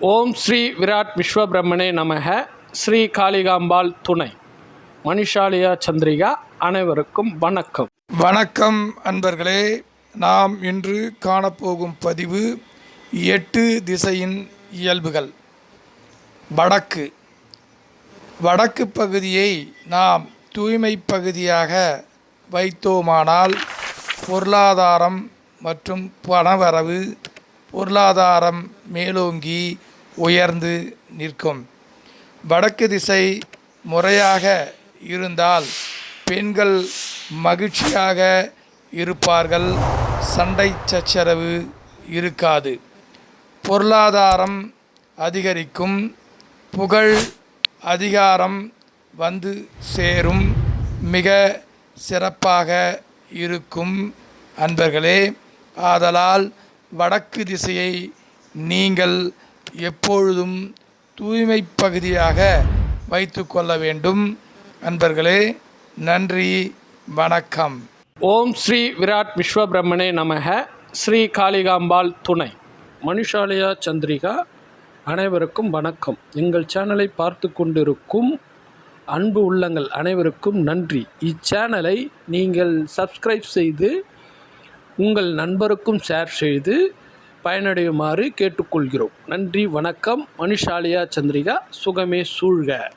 ஓம் ஸ்ரீ விராட் விஸ்வபிரம்மனே நமக. ஸ்ரீ காளிகாம்பாள் துணை. மணிஷாலியா சந்திரிகா அனைவருக்கும் வணக்கம். வணக்கம் அன்பர்களே. நாம் இன்று காணப்போகும் பதிவு எட்டு திசையின் இயல்புகள். வடக்கு. வடக்கு பகுதியை நாம் தூய்மை பகுதியாக வைத்தோமானால் பொருளாதாரம் மற்றும் பணவரவு பொருளாதாரம் மேலோங்கி உயர்ந்து நிற்கும். வடக்கு திசை முறையாக இருந்தால் பெண்கள் மகிழ்ச்சியாக இருப்பார்கள். சண்டை சச்சரவு இருக்காது. பொருளாதாரம் அதிகரிக்கும். புகழ் அதிகாரம் வந்து சேரும். மிக சிறப்பாக இருக்கும். அன்பர்களே ஆதலால் வடக்கு திசையை நீங்கள் எப்பொழுதும் தூய்மை பகுதியாக வைத்து கொள்ள வேண்டும். நண்பர்களே நன்றி வணக்கம். ஓம் ஸ்ரீ விராட் விஸ்வபிரம்மனே நமக. ஸ்ரீ காளிகாம்பாள் துணை. மனுஷாலயா சந்திரிகா அனைவருக்கும் வணக்கம். எங்கள் சேனலை பார்த்து கொண்டிருக்கும் அன்பு உள்ளங்கள் அனைவருக்கும் நன்றி. இச்சேனலை நீங்கள் சப்ஸ்கிரைப் செய்து உங்கள் நண்பருக்கும் ஷேர் செய்து பயனடையுமாறு கேட்டுக்கொள்கிறோம். நன்றி வணக்கம். மனுஷாலியா சந்திரிகா சுகமே சூழ்க.